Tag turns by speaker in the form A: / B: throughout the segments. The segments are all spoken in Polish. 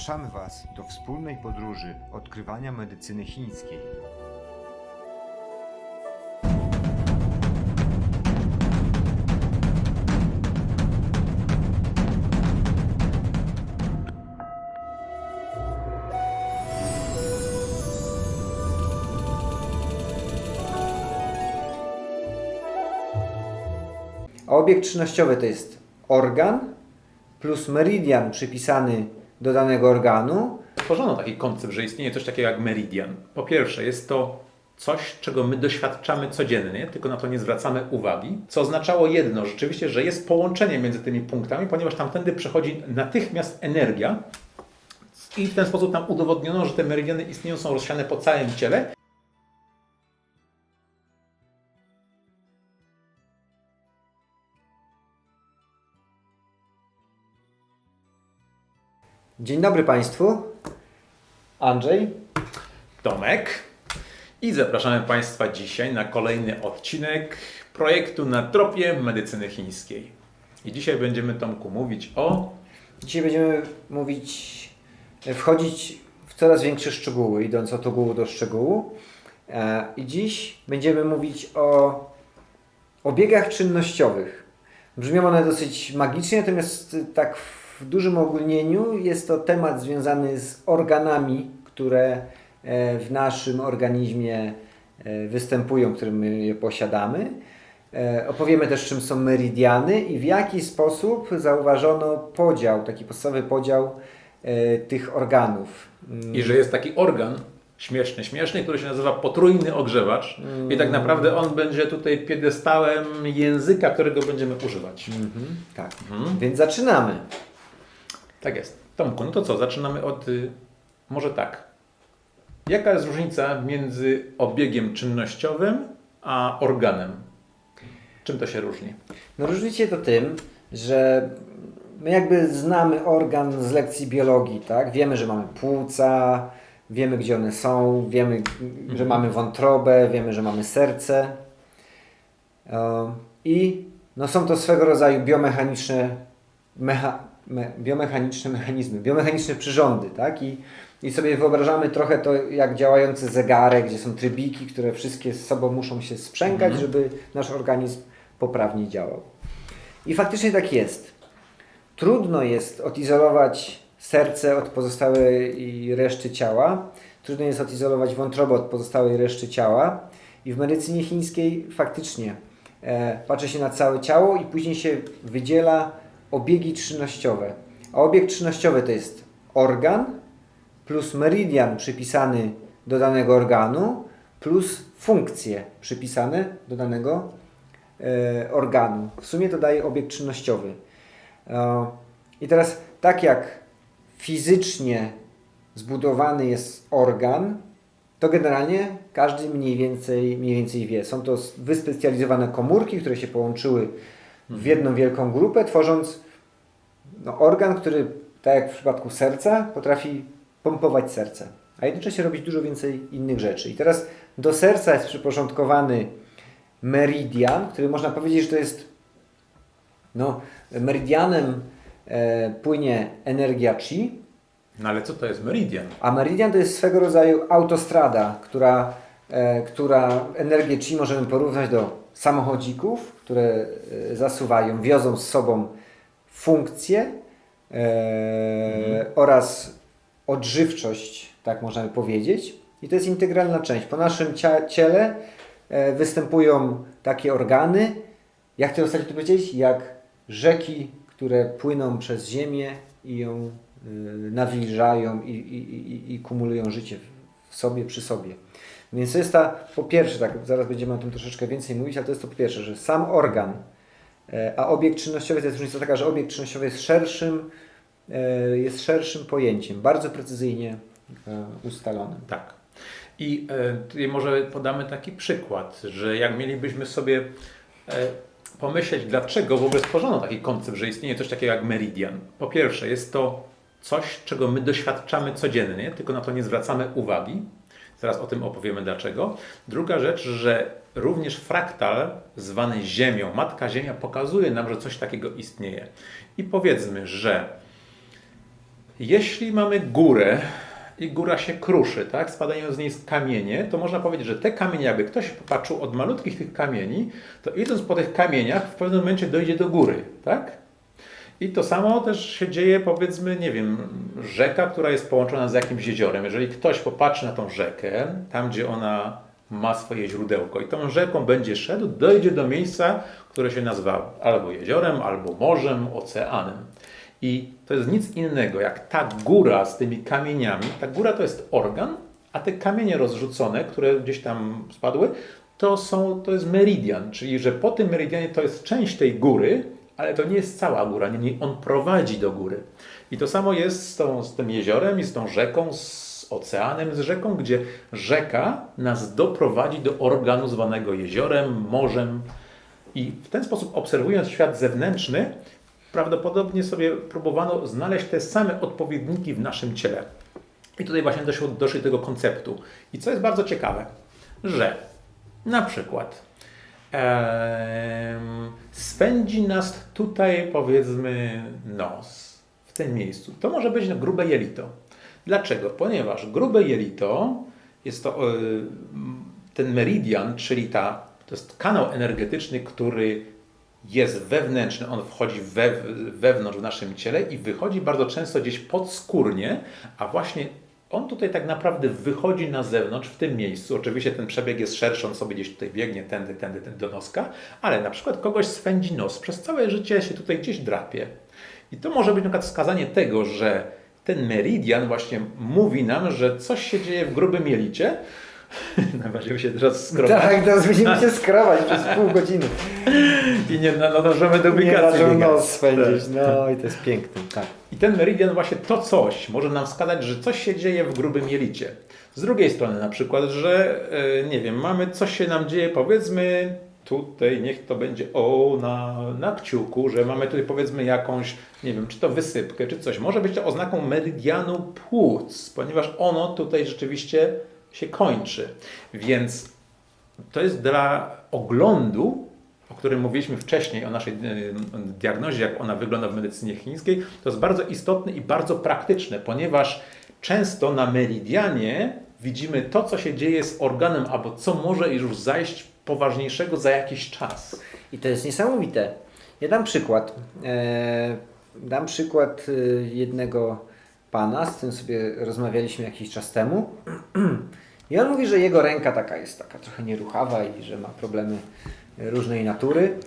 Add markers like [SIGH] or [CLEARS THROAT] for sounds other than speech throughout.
A: Zapraszamy Was do wspólnej podróży odkrywania medycyny chińskiej.
B: A obiekt czynnościowy to jest organ plus meridian przypisany do danego organu.
C: Stworzono taki koncept, że istnieje coś takiego jak meridian. Po pierwsze, jest to coś, czego my doświadczamy codziennie, tylko na to nie zwracamy uwagi, co oznaczało jedno, rzeczywiście, że jest połączenie między tymi punktami, ponieważ tamtędy przechodzi natychmiast energia i w ten sposób nam udowodniono, że te meridiany istnieją, są rozsiane po całym ciele.
B: Dzień dobry Państwu. Andrzej.
C: Tomek. I zapraszamy Państwa dzisiaj na kolejny odcinek projektu na tropie medycyny chińskiej. I dzisiaj będziemy, Tomku, mówić o
B: Dzisiaj będziemy mówić, wchodzić w coraz większe szczegóły, idąc od ogółu do szczegółu. E, I dziś będziemy mówić o obiegach czynnościowych. Brzmią one dosyć magicznie, natomiast tak w dużym ogólnieniu jest to temat związany z organami, które e, w naszym organizmie e, występują, które my je posiadamy. E, Opowiemy też, czym są meridiany i w jaki sposób zauważono podział, taki podstawowy podział tych organów. Mm,
C: I że jest taki organ śmieszny, śmieszny, który się nazywa potrójny ogrzewacz. I tak naprawdę on będzie tutaj piedestałem języka, którego będziemy używać.
B: Mhm, tak, więc zaczynamy.
C: Tak jest. Tomku, no to co? Zaczynamy od. Y, może tak. Jaka jest różnica między obiegiem czynnościowym a organem? Czym to się różni?
B: No różnicie to tym, że my jakby znamy organ z lekcji biologii, tak? Wiemy, że mamy płuca, wiemy gdzie one są, wiemy, że mamy wątrobę, wiemy, że mamy serce. E, I no są to swego rodzaju biomechaniczne, mecha, me, biomechaniczne mechanizmy, biomechaniczne przyrządy, tak? I, I sobie wyobrażamy trochę to jak działający zegarek, gdzie są trybiki, które wszystkie z sobą muszą się sprzęgać, żeby nasz organizm poprawnie działał. I faktycznie tak jest. Trudno jest odizolować serce od pozostałej reszty ciała. Trudno jest odizolować wątrobę od pozostałej reszty ciała. I w medycynie chińskiej faktycznie e, patrzy się na całe ciało i później się wydziela obiegi czynnościowe. A obieg czynnościowy to jest organ plus meridian przypisany do danego organu plus funkcje przypisane do danego e, organu. W sumie to daje obieg czynnościowy. E, I teraz tak jak fizycznie zbudowany jest organ, to generalnie każdy mniej więcej, mniej więcej wie. Są to wyspecjalizowane komórki, które się połączyły w jedną wielką grupę, tworząc no, organ, który, tak jak w przypadku serca, potrafi pompować serce, a jednocześnie robić dużo więcej innych rzeczy. I teraz do serca jest przyporządkowany meridian, który można powiedzieć, że to jest no, meridianem e, płynie energia chi,
C: No ale co to jest meridian?
B: a meridian to jest swego rodzaju autostrada, która, e, która energię chi możemy porównać do samochodzików, które e, zasuwają, wiozą z sobą funkcje e, oraz odżywczość, tak możemy powiedzieć. I to jest integralna część. Po naszym ciele e, występują takie organy, jak ty ostatnio to powiedzieć, jak rzeki, które płyną przez ziemię i ją y, nawilżają i, i, i, i kumulują życie w sobie, przy sobie. Więc to jest ta, po pierwsze, tak, zaraz będziemy o tym troszeczkę więcej mówić, ale to jest to po pierwsze, że sam organ, e, a obiekt czynnościowy to jest różnica taka, że obiekt czynnościowy jest szerszym, e, jest szerszym pojęciem, bardzo precyzyjnie e, ustalonym.
C: Tak. I tutaj może podamy taki przykład, że jak mielibyśmy sobie pomyśleć, dlaczego w ogóle stworzono taki koncept, że istnieje coś takiego jak meridian. Po pierwsze, jest to coś, czego my doświadczamy codziennie, tylko na to nie zwracamy uwagi. Zaraz o tym opowiemy dlaczego. Druga rzecz, że również fraktal zwany Ziemią, Matka Ziemia pokazuje nam, że coś takiego istnieje. I powiedzmy, że Jeśli mamy górę i góra się kruszy, tak, spadają z niej kamienie, to można powiedzieć, że te kamienie, jakby ktoś popatrzył od malutkich tych kamieni, to idąc po tych kamieniach w pewnym momencie dojdzie do góry, tak? I to samo też się dzieje, powiedzmy, nie wiem, rzeka, która jest połączona z jakimś jeziorem. Jeżeli ktoś popatrzy na tą rzekę, tam gdzie ona ma swoje źródełko i tą rzeką będzie szedł, dojdzie do miejsca, które się nazywa albo jeziorem, albo morzem, oceanem. I to jest nic innego jak ta góra z tymi kamieniami. Ta góra to jest organ, a te kamienie rozrzucone, które gdzieś tam spadły, to, są, to jest meridian, czyli że po tym meridianie to jest część tej góry, ale to nie jest cała góra, niemniej on prowadzi do góry. I to samo jest z, tą, z tym jeziorem i z tą rzeką, z oceanem, z rzeką, gdzie rzeka nas doprowadzi do organu zwanego jeziorem, morzem. I w ten sposób, obserwując świat zewnętrzny, prawdopodobnie sobie próbowano znaleźć te same odpowiedniki w naszym ciele. I tutaj właśnie doszło, doszli do tego konceptu. I co jest bardzo ciekawe, że na przykład swędzi nas tutaj powiedzmy nos w tym miejscu. To może być grube jelito. Dlaczego? Ponieważ grube jelito jest to y, ten meridian, czyli ta, to jest kanał energetyczny, który jest wewnętrzny, on wchodzi we, wewnątrz w naszym ciele i wychodzi bardzo często gdzieś podskórnie, a właśnie on tutaj tak naprawdę wychodzi na zewnątrz w tym miejscu. Oczywiście ten przebieg jest szerszy, on sobie gdzieś tutaj biegnie, tędy, tędy, tędy do noska, ale na przykład kogoś swędzi nos, przez całe życie się tutaj gdzieś drapie. I to może być na przykład wskazanie tego, że ten meridian właśnie mówi nam, że coś się dzieje w grubym jelicie. [LAUGHS] Najbardziej się teraz skrobać.
B: Tak, teraz będziemy się skrawać przez pół godziny.
C: I nie nadążamy do
B: Nie
C: ubikacji. biegać.
B: nos spędzić.
C: Tak.
B: No i to jest piękne. Tak.
C: I ten meridian właśnie to coś może nam wskazać, że coś się dzieje w grubym jelicie. Z drugiej strony na przykład, że e, nie wiem, mamy coś się nam dzieje, powiedzmy tutaj, niech to będzie o na, na kciuku, że mamy tutaj powiedzmy jakąś, nie wiem, czy to wysypkę, czy coś. Może być to oznaką meridianu płuc, ponieważ ono tutaj rzeczywiście się kończy. Więc to jest dla oglądu, o którym mówiliśmy wcześniej, o naszej e, diagnozie, jak ona wygląda w medycynie chińskiej, to jest bardzo istotne i bardzo praktyczne, ponieważ często na meridianie widzimy to, co się dzieje z organem, albo co może już zajść poważniejszego za jakiś czas.
B: I to jest niesamowite. Ja dam przykład. E, dam przykład e, jednego pana, z którym sobie rozmawialiśmy jakiś czas temu. [CLEARS THROAT] I on mówi, że jego ręka taka jest taka trochę nieruchawa i że ma problemy różnej natury,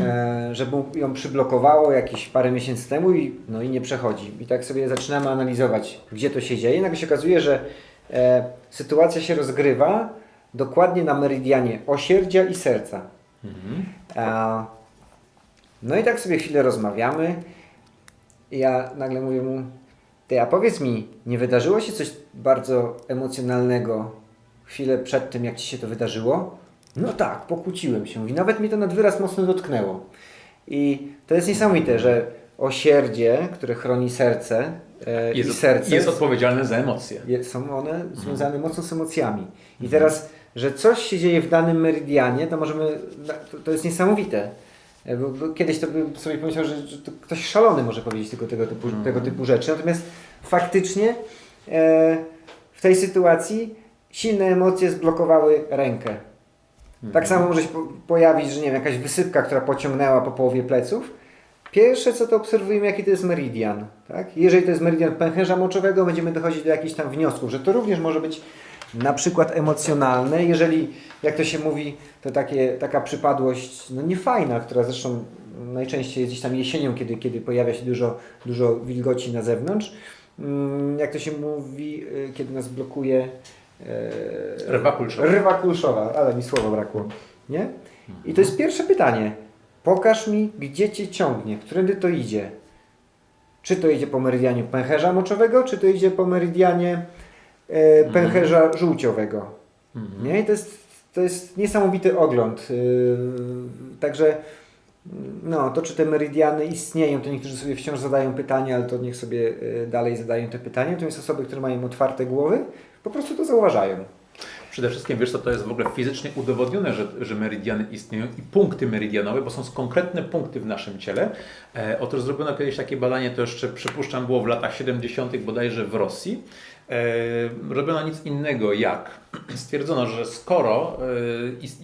B: e, że mu ją przyblokowało jakieś parę miesięcy temu i, no i nie przechodzi. I tak sobie zaczynamy analizować, gdzie to się dzieje. Nagle się okazuje, że e, sytuacja się rozgrywa dokładnie na meridianie osierdzia i serca. A, no i tak sobie chwilę rozmawiamy. I ja nagle mówię mu, ty, a powiedz mi, nie wydarzyło się coś bardzo emocjonalnego chwilę przed tym, jak ci się to wydarzyło? No tak, pokłóciłem się. I nawet mnie to nad wyraz mocno dotknęło. I to jest niesamowite, że osierdzie, które chroni serce e, i
C: Jest,
B: serce
C: jest odpowiedzialny za emocje.
B: je- są one związane mocno z emocjami. I teraz, że coś się dzieje w danym meridianie, to możemy, to- to jest niesamowite. E, kiedyś to bym sobie pomyślał, że, że to ktoś szalony może powiedzieć tylko tego typu, tego typu rzeczy. Natomiast faktycznie e, w tej sytuacji silne emocje zblokowały rękę. Tak samo może się po, pojawić, że nie wiem, jakaś wysypka, która pociągnęła po połowie pleców. Pierwsze co to obserwujemy, jaki to jest meridian. Tak? Jeżeli to jest meridian pęcherza moczowego, będziemy dochodzić do jakichś tam wniosków, że to również może być na przykład emocjonalne. Jeżeli, jak to się mówi, to takie, taka przypadłość no niefajna, która zresztą najczęściej jest gdzieś tam jesienią, kiedy, kiedy pojawia się dużo, dużo wilgoci na zewnątrz. Mm, Jak to się mówi, y, kiedy nas blokuje e,
C: Rywa kulszowa.
B: Rywa kulszowa, ale mi słowa brakło. Nie? I to jest pierwsze pytanie. Pokaż mi, gdzie cię ciągnie, którędy to idzie. Czy to idzie po meridianie pęcherza moczowego, czy to idzie po meridianie e, pęcherza żółciowego. Nie? I to jest, to jest niesamowity ogląd. Yy, także mm, no, to czy te meridiany istnieją, to niektórzy sobie wciąż zadają pytania, ale to niech sobie yy, dalej zadają te pytania. Natomiast osoby, które mają otwarte głowy, po prostu to zauważają.
C: Przede wszystkim wiesz co, to jest w ogóle fizycznie udowodnione, że, że meridiany istnieją i punkty meridianowe, bo są konkretne punkty w naszym ciele. E, otóż zrobiono kiedyś takie badanie, to jeszcze przypuszczam było w latach 70. bodajże w Rosji. E, robiono nic innego jak [CLEARS THROAT] stwierdzono, że skoro,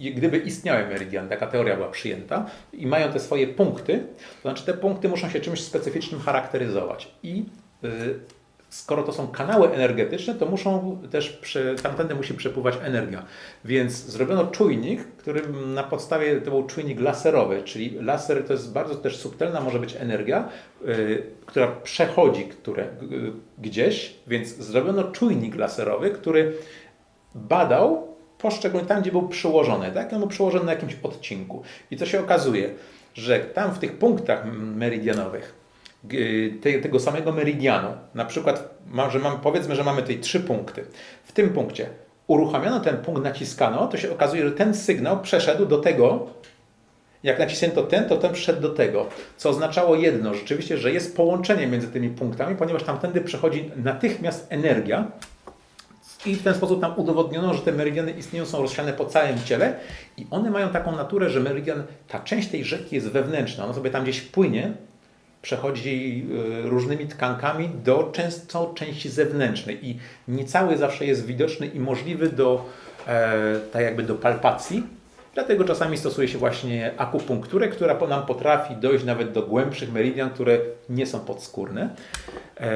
C: e, gdyby istniały meridiany, taka teoria była przyjęta i mają te swoje punkty, to znaczy te punkty muszą się czymś specyficznym charakteryzować. I e, skoro to są kanały energetyczne, to muszą też, prze, tamtędy musi przepływać energia. Więc zrobiono czujnik, który na podstawie, to był czujnik laserowy, czyli laser to jest bardzo też subtelna może być energia, y, która przechodzi które, y, gdzieś, więc zrobiono czujnik laserowy, który badał poszczególnie tam, gdzie był przyłożony, tak? On był przyłożony na jakimś odcinku. I co się okazuje, że tam w tych punktach meridianowych tego samego meridianu, na przykład, że mam, powiedzmy, że mamy tutaj trzy punkty. W tym punkcie uruchomiono ten punkt, naciskano, to się okazuje, że ten sygnał przeszedł do tego, jak nacisnięto ten, to ten przyszedł do tego. Co oznaczało jedno, rzeczywiście, że jest połączenie między tymi punktami, ponieważ tamtędy przechodzi natychmiast energia, i w ten sposób nam udowodniono, że te meridiany istnieją, są rozsiane po całym ciele i one mają taką naturę, że meridian, ta część tej rzeki jest wewnętrzna, ona sobie tam gdzieś płynie, przechodzi y, różnymi tkankami do często części zewnętrznej i nie cały zawsze jest widoczny i możliwy do, e, tak jakby do palpacji. Dlatego czasami stosuje się właśnie akupunkturę, która nam potrafi dojść nawet do głębszych meridian, które nie są podskórne. E,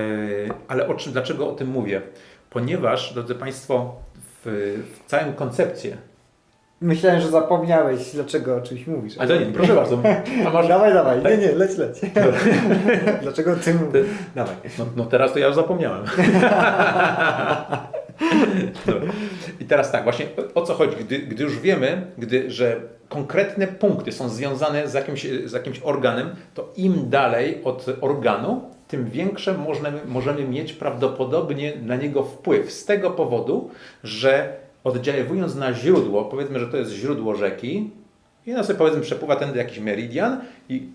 C: ale o czym, dlaczego o tym mówię? Ponieważ, drodzy Państwo, w, w całym koncepcie,
B: Myślałem, że zapomniałeś, dlaczego o czymś mówisz.
C: ale to nie, proszę bardzo, a [LAUGHS] może,
B: Dawaj, dawaj. Nie, nie, leć, leć. [LAUGHS] dlaczego ty...
C: Ty-
B: Dawaj.
C: No, no teraz to ja już zapomniałem. Dobra. [LAUGHS] I teraz tak, właśnie o, o co chodzi? Gdy, gdy już wiemy, gdy, że konkretne punkty są związane z jakimś, z jakimś organem, to im dalej od organu, tym większe możemy, możemy mieć prawdopodobnie na niego wpływ. Z tego powodu, że oddziaływując na źródło, powiedzmy, że to jest źródło rzeki, i no sobie powiedzmy przepływa tędy jakiś meridian i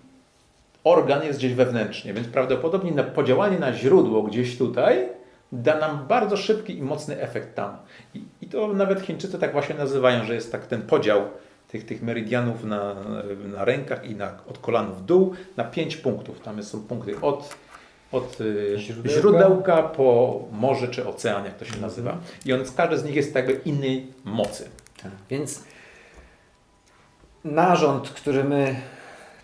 C: organ jest gdzieś wewnętrznie, więc prawdopodobnie na podziałanie na źródło gdzieś tutaj da nam bardzo szybki i mocny efekt tam. I, i to nawet Chińczycy tak właśnie nazywają, że jest tak ten podział tych, tych meridianów na, na rękach i na, od kolan w dół na pięć punktów. Tam są punkty od, od y,
B: Źródełka.
C: źródełka po morze czy ocean, jak to się nazywa. I on, każdy z nich jest jakby innej mocy.
B: Tak. Więc narząd, który my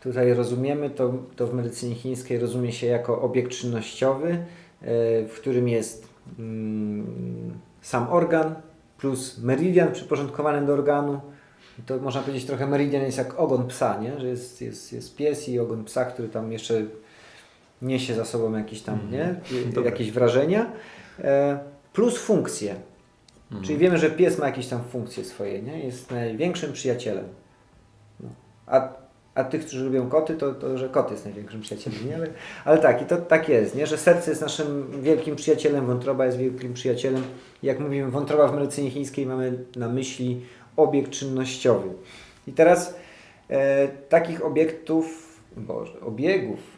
B: tutaj rozumiemy, to, to w medycynie chińskiej rozumie się jako obiekt czynnościowy, e, w którym jest mm, sam organ plus meridian przyporządkowany do organu. To można powiedzieć trochę meridian jest jak ogon psa, nie? że jest, jest, jest pies i ogon psa, który tam jeszcze niesie za sobą jakieś tam nie? [LAUGHS]
C: Dobra.
B: jakieś wrażenia. E, plus funkcje. Czyli wiemy, że pies ma jakieś tam funkcje swoje, nie? Jest największym przyjacielem. No. A, a tych, którzy lubią koty, to, to że kot jest największym przyjacielem, nie? Ale, ale tak, i to tak jest, nie? Że serce jest naszym wielkim przyjacielem, wątroba jest wielkim przyjacielem. Jak mówimy wątroba w medycynie chińskiej, mamy na myśli obiekt czynnościowy. I teraz e, takich obiektów, boże, obiegów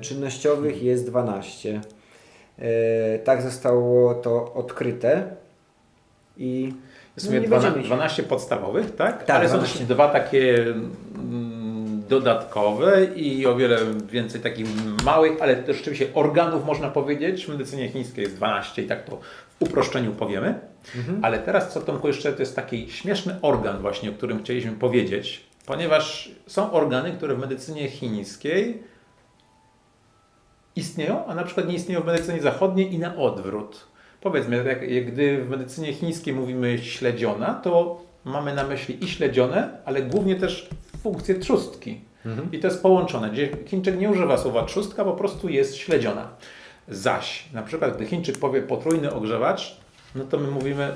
B: czynnościowych jest 12. E, tak zostało to odkryte. I
C: W sumie
B: nie
C: 12,
B: będziemy się-
C: 12 podstawowych, tak?
B: Tak,
C: Ale są
B: 12.
C: też dwa takie mm, dodatkowe i o wiele więcej takich małych, ale też rzeczywiście organów można powiedzieć. W medycynie chińskiej jest 12 i tak to w uproszczeniu powiemy. Ale teraz co Tomku jeszcze to jest taki śmieszny organ właśnie, o którym chcieliśmy powiedzieć, ponieważ są organy, które w medycynie chińskiej istnieją, a na przykład nie istnieją w medycynie zachodniej i na odwrót. Powiedzmy, jak, jak gdy w medycynie chińskiej mówimy śledziona, to mamy na myśli i śledzione, ale głównie też funkcję trzustki. I to jest połączone, gdzie Chińczyk nie używa słowa trzustka, po prostu jest śledziona. Zaś, na przykład, gdy Chińczyk powie potrójny ogrzewacz, no to my mówimy,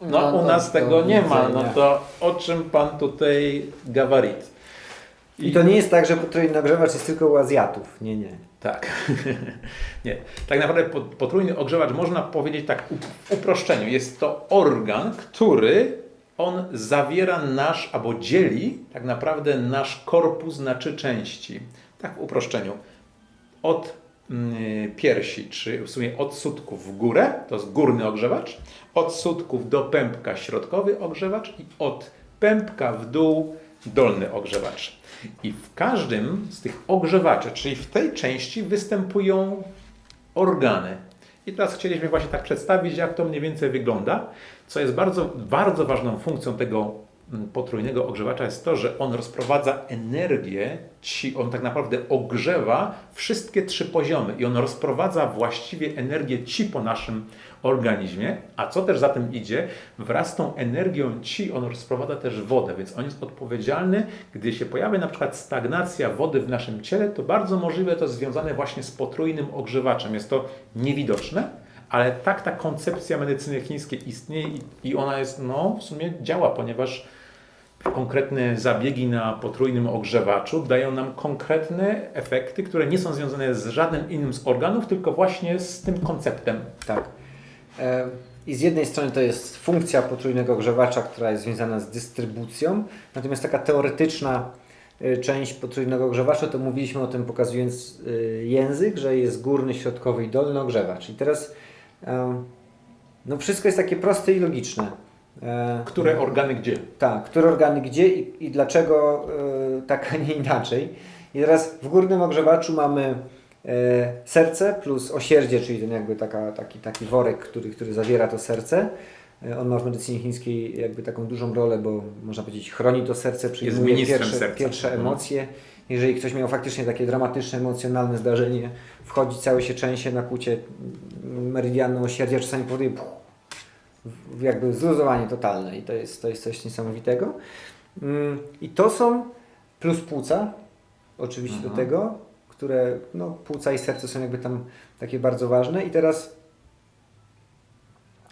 C: no,
B: No,
C: u
B: no,
C: nas tego nie ma, no to o czym pan tutaj gawarit?
B: I to nie jest tak, że potrójny nagrzewacz jest tylko u Azjatów. Nie, nie.
C: Tak. [LAUGHS] nie. Tak naprawdę po- potrójny ogrzewacz można powiedzieć tak w uproszczeniu. Jest to organ, który on zawiera nasz, albo dzieli tak naprawdę nasz korpus na trzy części. Tak w uproszczeniu. Od mm, piersi, czy w sumie od sutków w górę, to jest górny ogrzewacz, od sutków do pępka środkowy ogrzewacz i od pępka w dół dolny ogrzewacz. I w każdym z tych ogrzewaczy, czyli w tej części występują organy. I teraz chcieliśmy właśnie tak przedstawić, jak to mniej więcej wygląda. Co jest bardzo, bardzo ważną funkcją tego mm, potrójnego ogrzewacza jest to, że on rozprowadza energię, ci, on tak naprawdę ogrzewa wszystkie trzy poziomy i on rozprowadza właściwie energię ci po naszym organizmie, a co też za tym idzie, wraz z tą energią ci on rozprowadza też wodę, więc on jest odpowiedzialny, gdy się pojawi na przykład stagnacja wody w naszym ciele, to bardzo możliwe to związane właśnie z potrójnym ogrzewaczem. Jest to niewidoczne, ale tak ta koncepcja medycyny chińskiej istnieje i ona jest, no w sumie działa, ponieważ konkretne zabiegi na potrójnym ogrzewaczu dają nam konkretne efekty, które nie są związane z żadnym innym z organów, tylko właśnie z tym konceptem.
B: Tak. E, I z jednej strony to jest funkcja potrójnego ogrzewacza, która jest związana z dystrybucją, natomiast taka teoretyczna e, część potrójnego ogrzewacza, to mówiliśmy o tym pokazując e, język, że jest górny, środkowy i dolny ogrzewacz. I teraz no wszystko jest takie proste i logiczne.
C: Które organy gdzie?
B: tak, które organy gdzie i, i dlaczego [LAUGHS] tak, a nie inaczej. I teraz w górnym ogrzewaczu mamy serce plus osierdzie, czyli ten jakby taka, taki, taki worek, który, który zawiera to serce. E, on ma w medycynie chińskiej jakby taką dużą rolę, bo można powiedzieć chroni to serce, przyjmuje pierwsze,
C: serca.
B: pierwsze
C: Mhm.
B: emocje. Jeżeli ktoś miał faktycznie takie dramatyczne, emocjonalne zdarzenie, wchodzi cały się trzęsie, nakłucie meridianu osierdzia czasami powoduje puch, jakby zluzowanie totalne i to jest, to jest coś niesamowitego. Mm, I to są plus płuca, oczywiście do
C: Mhm.
B: tego, które, no płuca i serce są jakby tam takie bardzo ważne i teraz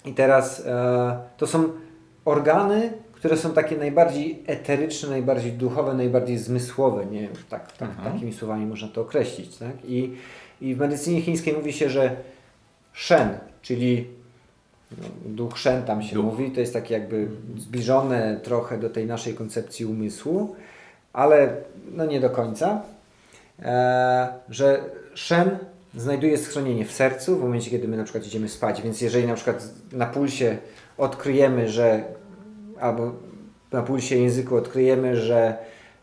B: i teraz e, to są organy, które są takie najbardziej eteryczne, najbardziej duchowe, najbardziej zmysłowe, nie wiem, tak, tak,
C: Mhm.
B: takimi słowami można to określić, tak? I, I w medycynie chińskiej mówi się, że shen, czyli no, duch shen tam się
C: Duch.
B: mówi, to jest takie jakby zbliżone trochę do tej naszej koncepcji umysłu, ale no nie do końca, że shen znajduje schronienie w sercu w momencie, kiedy my na przykład idziemy spać, więc jeżeli na przykład na pulsie odkryjemy, że albo na pulsie języku odkryjemy, że,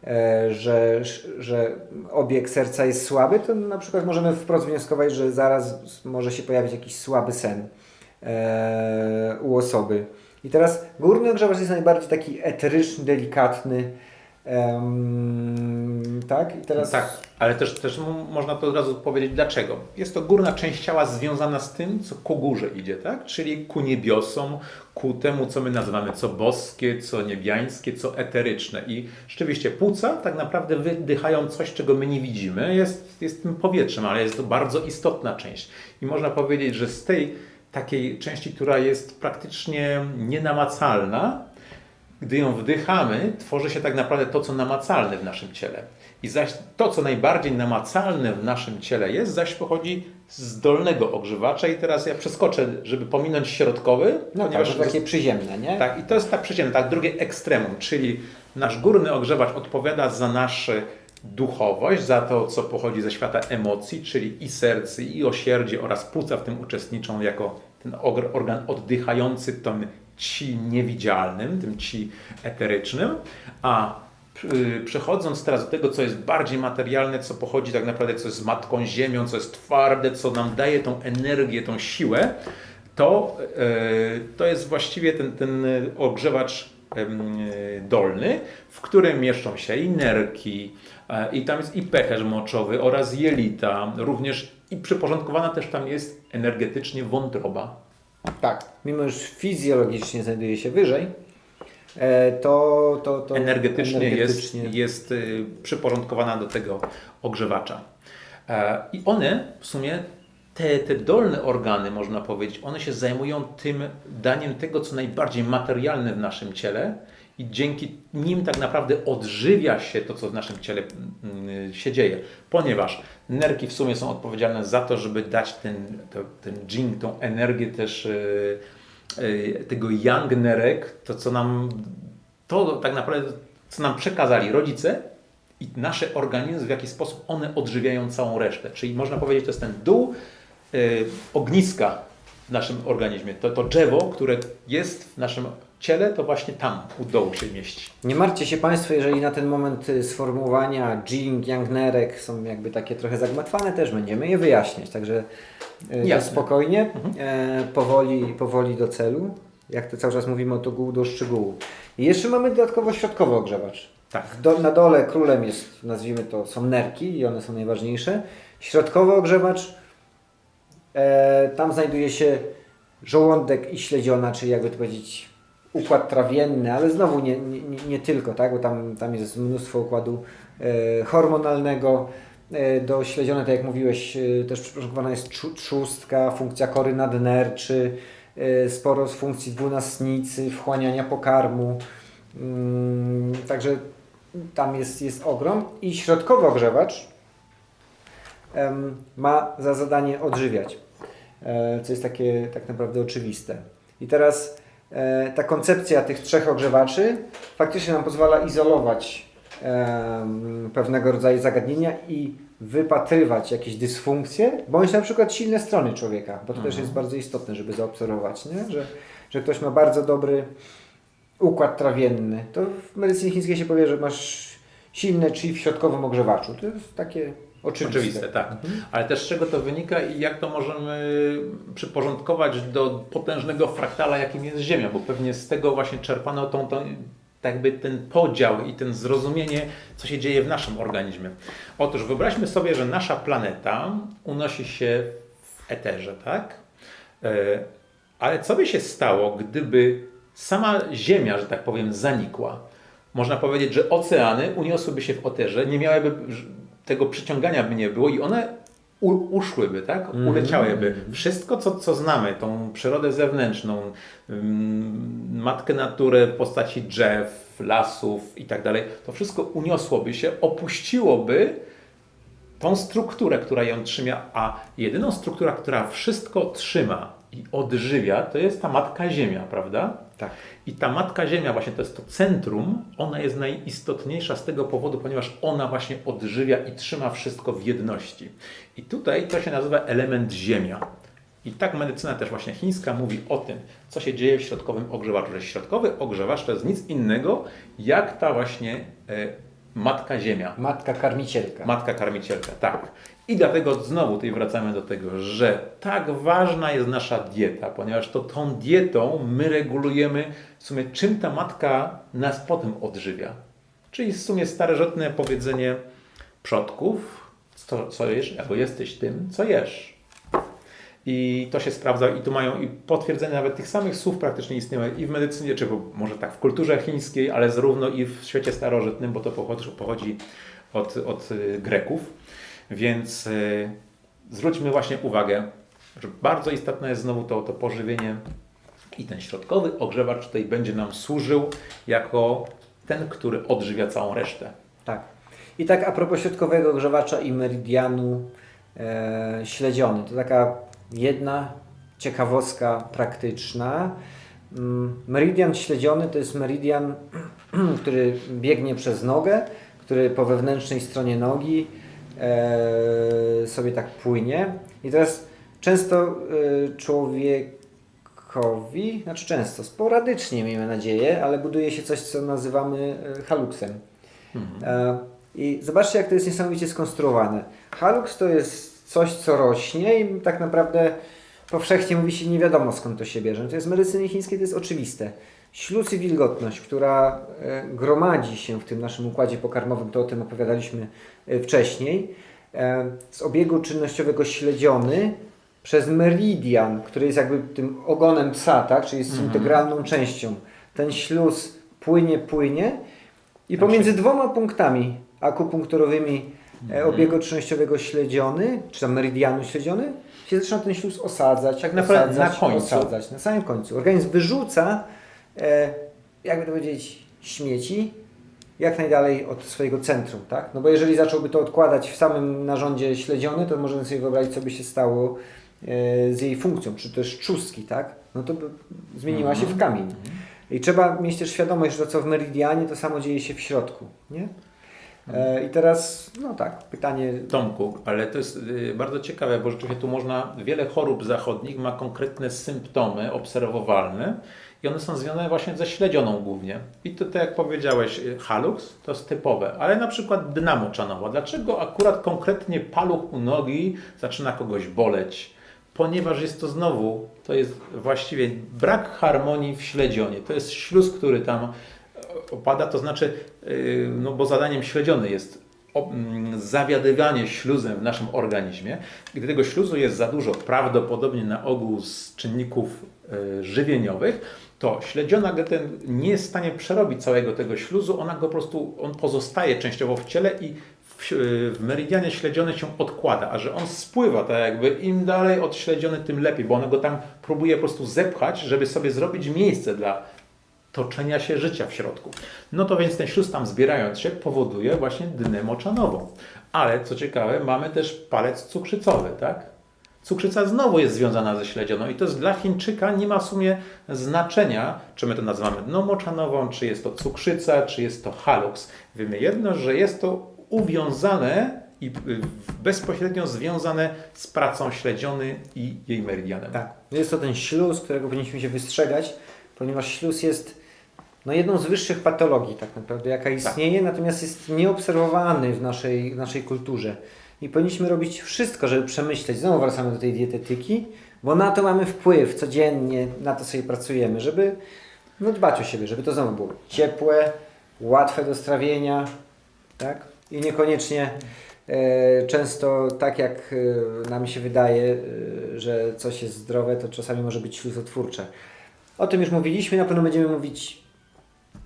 B: e, że, że obieg serca jest słaby, to na przykład możemy wprost wnioskować, że zaraz może się pojawić jakiś słaby sen e, u osoby. I teraz górny ogrzewacz jest najbardziej taki eteryczny, delikatny. Tak? I teraz
C: Tak, ale też, też można to od razu powiedzieć dlaczego. Jest to górna część ciała związana z tym, co ku górze idzie, tak? Czyli ku niebiosom, ku temu, co my nazywamy co boskie, co niebiańskie, co eteryczne. I rzeczywiście płuca tak naprawdę wydychają coś, czego my nie widzimy. Jest, jest tym powietrzem, ale jest to bardzo istotna część. I można powiedzieć, że z tej takiej części, która jest praktycznie nienamacalna, gdy ją wdychamy, tworzy się tak naprawdę to, co namacalne w naszym ciele. I zaś to, co najbardziej namacalne w naszym ciele jest, zaś pochodzi z dolnego ogrzewacza. I teraz ja przeskoczę, żeby pominąć środkowy,
B: no tak,
C: ponieważ
B: to takie przyziemne, nie?
C: tak, i to jest ta przyczyna, tak, drugie ekstremum, czyli nasz górny ogrzewacz odpowiada za naszą duchowość, za to, co pochodzi ze świata emocji, czyli i serce, i osierdzie oraz płuca w tym uczestniczą jako ten organ oddychający tym ci niewidzialnym, tym ci eterycznym, a y, przechodząc teraz do tego, co jest bardziej materialne, co pochodzi tak naprawdę, co jest matką ziemią, co jest twarde, co nam daje tą energię, tą siłę, to, e, to jest właściwie ten, ten ogrzewacz dolny, w którym mieszczą się i nerki, e, i tam jest i pęcherz moczowy oraz jelita, również i przyporządkowana też tam jest energetycznie wątroba.
B: Tak, mimo że fizjologicznie znajduje się wyżej, e, to, to, to
C: energetycznie,
B: energetycznie-
C: jest, jest y, przyporządkowana do tego ogrzewacza. E, I one w sumie, te, te dolne organy, można powiedzieć, one się zajmują tym daniem tego, co najbardziej materialne w naszym ciele i dzięki nim tak naprawdę odżywia się to, co w naszym ciele mm, się dzieje. Ponieważ nerki w sumie są odpowiedzialne za to, żeby dać ten, to, ten dżing, tą energię też y, y, tego yang nerek, to co nam to tak naprawdę, co nam przekazali rodzice i nasze organizmy, w jaki sposób one odżywiają całą resztę. Czyli można powiedzieć, to jest ten dół y, ogniska w naszym organizmie. To, to drzewo, które jest w naszym ciele, to właśnie tam u dołu się mieści.
B: Nie martwcie się Państwo, jeżeli na ten moment y, sformułowania Jing, Yang, Nerek są jakby takie trochę zagmatwane, też będziemy je wyjaśniać. Także y, to spokojnie, e, powoli, powoli do celu. Jak to cały czas mówimy od ogółu do szczegółu. I jeszcze mamy dodatkowo środkowy ogrzewacz.
C: Tak.
B: Do, na dole królem jest, nazwijmy to, są nerki i one są najważniejsze. Środkowy ogrzewacz, e, tam znajduje się żołądek i śledziona, czyli jakby to powiedzieć układ trawienny, ale znowu nie, nie, nie- tylko, tak? bo tam, tam jest mnóstwo układu e, hormonalnego. E, do śledzione, tak jak mówiłeś, e, też przyporządkowana jest trzustka, funkcja kory nadnerczy, sporo z funkcji dwunastnicy, wchłaniania pokarmu. Mm, Także tam jest, jest ogrom. I środkowy ogrzewacz ma za zadanie odżywiać, co jest takie tak naprawdę oczywiste. I teraz ta koncepcja tych trzech ogrzewaczy faktycznie nam pozwala izolować pewnego rodzaju zagadnienia i wypatrywać jakieś dysfunkcje, bądź na przykład silne strony człowieka, bo to też jest bardzo istotne, żeby zaobserwować, nie? Że, że ktoś ma bardzo dobry układ trawienny. To w medycynie chińskiej się powie, że masz silne chi w środkowym ogrzewaczu. To jest takie oczywiste.
C: Oczywiste, tak. Ale też z czego to wynika i jak to możemy przyporządkować do potężnego fraktala, jakim jest Ziemia, bo pewnie z tego właśnie czerpano tą, tą tak jakby ten podział i ten zrozumienie, co się dzieje w naszym organizmie. Otóż wyobraźmy sobie, że nasza planeta unosi się w eterze, tak? E, Ale co by się stało, gdyby sama Ziemia, że tak powiem, zanikła? Można powiedzieć, że oceany uniosłyby się w eterze, nie miałyby tego przyciągania by nie było i one u, uszłyby, tak? Uleciałyby. Wszystko, co, co znamy, tą przyrodę zewnętrzną, ym, matkę naturę w postaci drzew, lasów i tak dalej, to wszystko uniosłoby się, opuściłoby tą strukturę, która ją trzyma, a jedyną strukturą, która wszystko trzyma i odżywia, to jest ta matka Ziemia, prawda?
B: Tak.
C: I ta matka Ziemia, właśnie to jest to centrum, ona jest najistotniejsza z tego powodu, ponieważ ona właśnie odżywia i trzyma wszystko w jedności. I tutaj to się nazywa element Ziemia. I tak medycyna też właśnie chińska mówi o tym, co się dzieje w środkowym ogrzewaczu. Że środkowy ogrzewacz to jest nic innego, jak ta właśnie e, matka Ziemia.
B: Matka karmicielka.
C: Matka karmicielka, tak. I dlatego znowu tutaj wracamy do tego, że tak ważna jest nasza dieta, ponieważ to tą dietą my regulujemy w sumie czym ta matka nas potem odżywia. Czyli w sumie starożytne powiedzenie przodków, co, co jesz, albo jesteś tym, co jesz. I to się sprawdza i tu mają i potwierdzenie nawet tych samych słów praktycznie istnieją i w medycynie, czy może tak w kulturze chińskiej, ale zarówno i w świecie starożytnym, bo to pochodzi, pochodzi od, od y, Greków. Więc y, zwróćmy właśnie uwagę, że bardzo istotne jest znowu to, to pożywienie i ten środkowy ogrzewacz tutaj będzie nam służył jako ten, który odżywia całą resztę.
B: Tak. I tak a propos środkowego ogrzewacza i meridianu e, śledziony. To taka jedna ciekawostka praktyczna. Mm, Meridian śledziony to jest meridian, [CLEARS THROAT] który biegnie przez nogę, który po wewnętrznej stronie nogi sobie tak płynie. I teraz często e, człowiekowi, znaczy często, sporadycznie miejmy nadzieję, ale buduje się coś, co nazywamy e, haluksem. E, I zobaczcie, jak to jest niesamowicie skonstruowane. Halux to jest coś, co rośnie i tak naprawdę powszechnie mówi się, nie wiadomo skąd to się bierze. To jest w medycynie chińskiej, to jest oczywiste. Śluz i wilgotność, która e, gromadzi się w tym naszym układzie pokarmowym, to o tym opowiadaliśmy e, wcześniej, e, z obiegu czynnościowego śledziony przez meridian, który jest jakby tym ogonem psa, tak? czyli jest integralną częścią. Ten śluz płynie, płynie i pomiędzy dwoma punktami akupunkturowymi e, obiegu czynnościowego śledziony, czy tam meridianu śledziony, się zaczyna ten śluz osadzać,
C: Tak
B: osadzać,
C: na końcu.
B: osadzać, na samym końcu. Organizm wyrzuca, jakby to powiedzieć, śmieci jak najdalej od swojego centrum, tak? No bo jeżeli zacząłby to odkładać w samym narządzie śledziony, to możemy sobie wyobrazić, co by się stało e, z jej funkcją, czy też czustki, tak? No to by zmieniła się w kamień. I trzeba mieć też świadomość, że to co w meridianie, to samo dzieje się w środku, nie? E, I teraz, no tak, pytanie.
C: Tomku, ale to jest y, bardzo ciekawe, bo rzeczywiście tu można, wiele chorób zachodnich ma konkretne symptomy obserwowalne i one są związane właśnie ze śledzioną głównie. I to, tak jak powiedziałeś, y, halux to jest typowe, ale na przykład dna moczanowa. Dlaczego akurat konkretnie paluch u nogi zaczyna kogoś boleć? Ponieważ jest to znowu, to jest właściwie brak harmonii w śledzionie. To jest śluz, który tam opada, to znaczy, yy, no bo zadaniem śledziony jest mm, zawiadywanie śluzem w naszym organizmie. Gdy tego śluzu jest za dużo, prawdopodobnie na ogół z czynników y, żywieniowych, to śledziona ten nie jest w stanie przerobić całego tego śluzu, ona go po prostu, on pozostaje częściowo w ciele i w, y, w meridianie śledziony się odkłada, a że on spływa, tak jakby im dalej od śledziony, tym lepiej, bo ono go tam próbuje po prostu zepchać, żeby sobie zrobić miejsce dla toczenia się życia w środku. No to więc ten śluz tam zbierając się powoduje właśnie dnę moczanową. Ale co ciekawe, mamy też palec cukrzycowy, tak? Cukrzyca znowu jest związana ze śledzioną i to jest dla Chińczyka nie ma w sumie znaczenia, czy my to nazywamy dno moczanową, czy jest to cukrzyca, czy jest to halux. Wiemy jedno, że jest to uwiązane i bezpośrednio związane z pracą śledziony i jej meridianem.
B: Tak, jest to ten śluz, którego powinniśmy się wystrzegać, ponieważ śluz jest no, jedną z wyższych patologii, tak naprawdę, jaka istnieje, natomiast jest nieobserwowany w naszej, w naszej kulturze. I powinniśmy robić wszystko, żeby przemyśleć. Znowu wracamy do tej dietetyki, bo na to mamy wpływ codziennie, na to sobie pracujemy, żeby no, dbać o siebie, żeby to znowu było ciepłe, łatwe do strawienia, tak? I niekoniecznie e, często tak jak e, nam się wydaje, e, że coś jest zdrowe, to czasami może być śluzotwórcze. O tym już mówiliśmy, na pewno będziemy mówić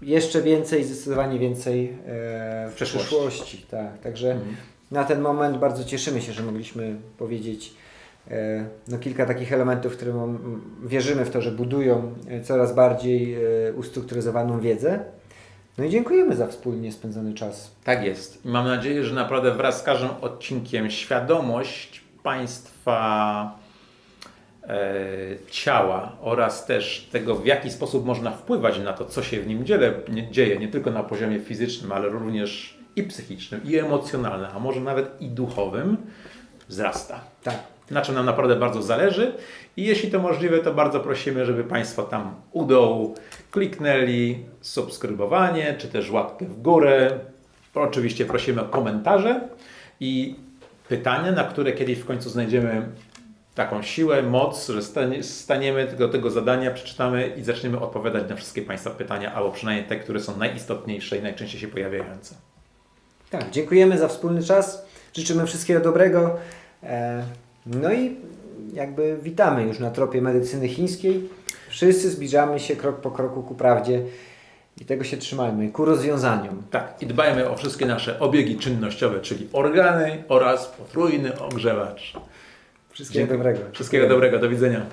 B: jeszcze więcej, zdecydowanie więcej e, w
C: przyszłości.
B: przyszłości. Tak, także
C: Mhm.
B: na ten moment bardzo cieszymy się, że mogliśmy powiedzieć e, no, kilka takich elementów, które wierzymy w to, że budują e, coraz bardziej e, ustrukturyzowaną wiedzę. No i dziękujemy za wspólnie spędzony czas.
C: Tak jest. I mam nadzieję, że naprawdę wraz z każdym odcinkiem świadomość Państwa ciała oraz też tego, w jaki sposób można wpływać na to, co się w nim dzieje, nie, dzieje, nie tylko na poziomie fizycznym, ale również i psychicznym, i emocjonalnym, a może nawet i duchowym, wzrasta.
B: Tak.
C: Na czym nam naprawdę bardzo zależy i jeśli to możliwe, to bardzo prosimy, żeby Państwo tam u dołu kliknęli subskrybowanie, czy też łapkę w górę. Oczywiście prosimy o komentarze i pytania, na które kiedyś w końcu znajdziemy taką siłę, moc, że stanie, staniemy do tego zadania, przeczytamy i zaczniemy odpowiadać na wszystkie Państwa pytania, albo przynajmniej te, które są najistotniejsze i najczęściej się pojawiające.
B: Tak, dziękujemy za wspólny czas. Życzymy wszystkiego dobrego. E, No i jakby witamy już na tropie medycyny chińskiej. Wszyscy zbliżamy się krok po kroku ku prawdzie i tego się trzymajmy, ku rozwiązaniom.
C: Tak, i dbajmy o wszystkie nasze obiegi czynnościowe, czyli organy oraz potrójny ogrzewacz.
B: Wszystkiego dobrego.
C: Wszystkiego dobrego, do widzenia.